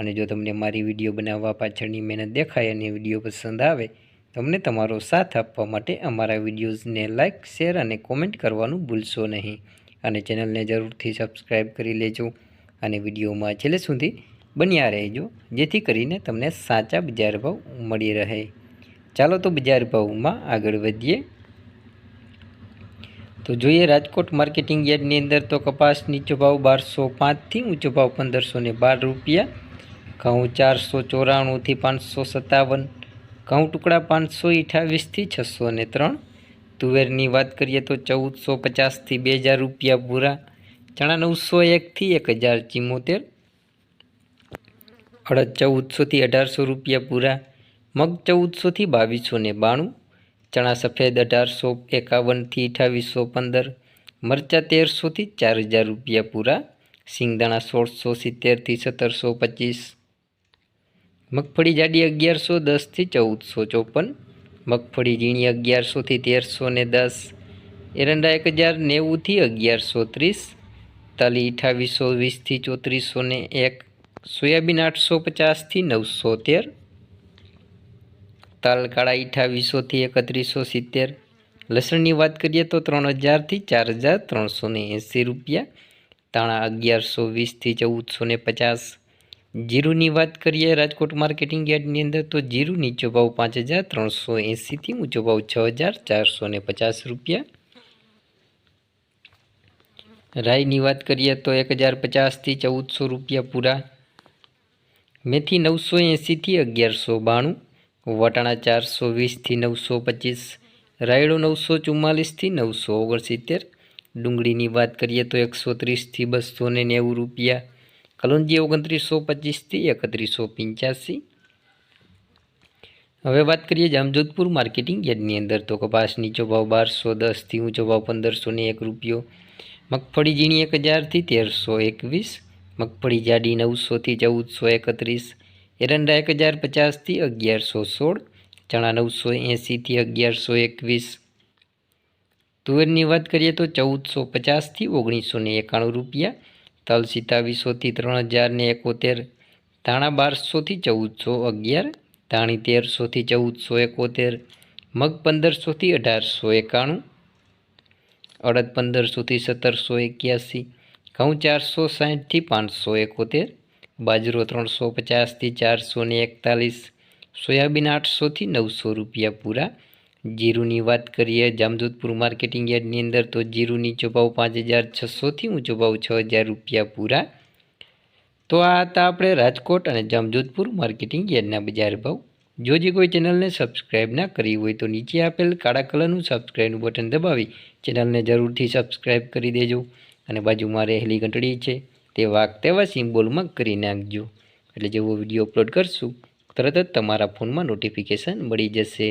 અને જો તમને મારી વીડિયો બનાવવા પાછળની મહેનત દેખાય અને વીડિયો પસંદ આવે, તમને તમારો સાથ આપવા માટે અમારા વિડીયોઝને લાઇક શેર અને કોમેન્ટ કરવાનું ભૂલશો નહીં. અને ચેનલને જરૂરથી સબસ્ક્રાઈબ કરી લેજો અને વિડીયોમાં છેલ્લે સુધી બન્યા રહેજો, જેથી કરીને તમને સાચા બજાર ભાવ મળી રહે. ચાલો તો બજાર ભાવમાં આગળ વધીએ. તો જોઈએ રાજકોટ માર્કેટિંગ યાર્ડની અંદર તો કપાસ નીચો ભાવ બારસો પાંચથી ઊંચો ભાવ પંદરસો બાર રૂપિયા ઘઉં ચારસો ચોરાણુંથી પાંચસો સત્તાવન, ઘઉં ટુકડા પાંચસો અઠાવીસથી છસો ને ત્રણ, તુવેરની વાત કરીએ તો ચૌદસો પચાસથી બે હજાર રૂપિયા પૂરા ચણા નવસો એકથી એક હજાર ચિમ્મોતેર અડદ ચૌદસોથી અઢારસો રૂપિયા પૂરા મગ ચૌદસોથી બાવીસો ને બાણું, ચણા સફેદ અઢારસો એકાવનથી અઠાવીસો પંદર, મરચાં તેરસોથી ચાર હજાર રૂપિયા પૂરા સિંગદાણા સોળસો સિત્તેરથી સત્તરસો પચીસ મગફળી જાડી અગિયારસો, દસથી ચૌદસો, ચોપન. મગફળી ઝીણી અગિયારસોથી તેરસો ને દસ. એરંડા એક હજાર નેવુંથી અગિયારસો ત્રીસ. તલી અઠાવીસો, વીસથી ચોત્રીસો ને એક. સોયાબીન આઠસો પચાસથી નવસો તેર. તલ કાળા અઠાવીસોથી એકત્રીસો સિત્તેર. લસણની વાત કરીએ તો ત્રણ હજારથી ચાર હજાર ત્રણસો ને એંસી રૂપિયા. તાણા અગિયારસો, વીસથી ચૌદસો ને પચાસ. જીરુની વાત કરીએ રાજકોટ માર્કેટિંગ યાર્ડની અંદર, તો જીરુ નીચો ભાવ પાંચ હજાર ત્રણસો એંસીથી ઊંચો ભાવ છ હજાર ચારસો ને પચાસ રૂપિયા. રાઈની વાત કરીએ તો એક હજાર પચાસથી ચૌદસો રૂપિયા પૂરા. મેથી નવસો એંસીથી અગિયારસો બાણું, વટાણા ચારસો વીસથી નવસો પચીસ, રાયડો નવસો ચુમ્માલીસથી નવસો ઓગણસિત્તેર, ડુંગળીની વાત કરીએ તો એકસો ત્રીસથી બસો નેવું રૂપિયા. કલોંજી ઓગણત્રીસો પચીસથી એકત્રીસો પંચ્યાસી. હવે વાત કરીએ જામજોધપુર માર્કેટિંગ યાર્ડની અંદર. તો કપાસ નીચો ભાવ બારસો દસથી ઊંચો ભાવ પંદરસો ને એક રૂપિયો. મગફળી ઝીણી એક હજારથી તેરસો એકવીસ. મગફળી જાડી નવસોથી ચૌદસો એકત્રીસ. એરંડા એક હજાર પચાસથી અગિયારસો સોળ. ચણા નવસો એંસીથી અગિયારસો એકવીસ. તુવેરની વાત કરીએ તો ચૌદસો પચાસથી ઓગણીસો ને એકાણું રૂપિયા. તલ સિત્તાવીસોથી ત્રણ હજાર ને એકોતેર, ધાણા બારસોથી ચૌદસો અગિયાર, ધાણી તેરસોથી ચૌદસો એકોતેર, મગ પંદરસોથી અઢારસો એકાણું, અડદ પંદરસોથી સત્તરસો એક્યાસી, ઘઉં ચારસો સાહીઠથી પાંચસો એકોતેર, બાજરો ત્રણસો પચાસથી ચારસો એકતાલીસ, સોયાબીન આઠસોથી નવસો રૂપિયા પૂરા જીરુની વાત કરીએ, જામજોધપુર માર્કેટિંગ યાર્ડની અંદર તો જીરું નીચો પાંચ હજાર છસોથી ઊંચો ભાવ છ હજાર રૂપિયા પૂરા. તો આ હતા આપણે રાજકોટ અને જામજોધપુર માર્કેટિંગ યાર્ડના બજાર ભાવ. જો જે કોઈ ચેનલને સબસ્ક્રાઈબ ના કરી હોય તો નીચે આપેલ કાળા કલરનું સબસ્ક્રાઈબનું બટન દબાવી ચેનલને જરૂરથી સબસ્ક્રાઈબ કરી દેજો અને બાજુમાં રહેલી ઘંટડી છે તે વાક તેવા સિમ્બોલમાં કરી નાખજો. એટલે જેવો વીડિયો અપલોડ કરશું, તરત જ તમારા ફોનમાં નોટિફિકેશન મળી જશે.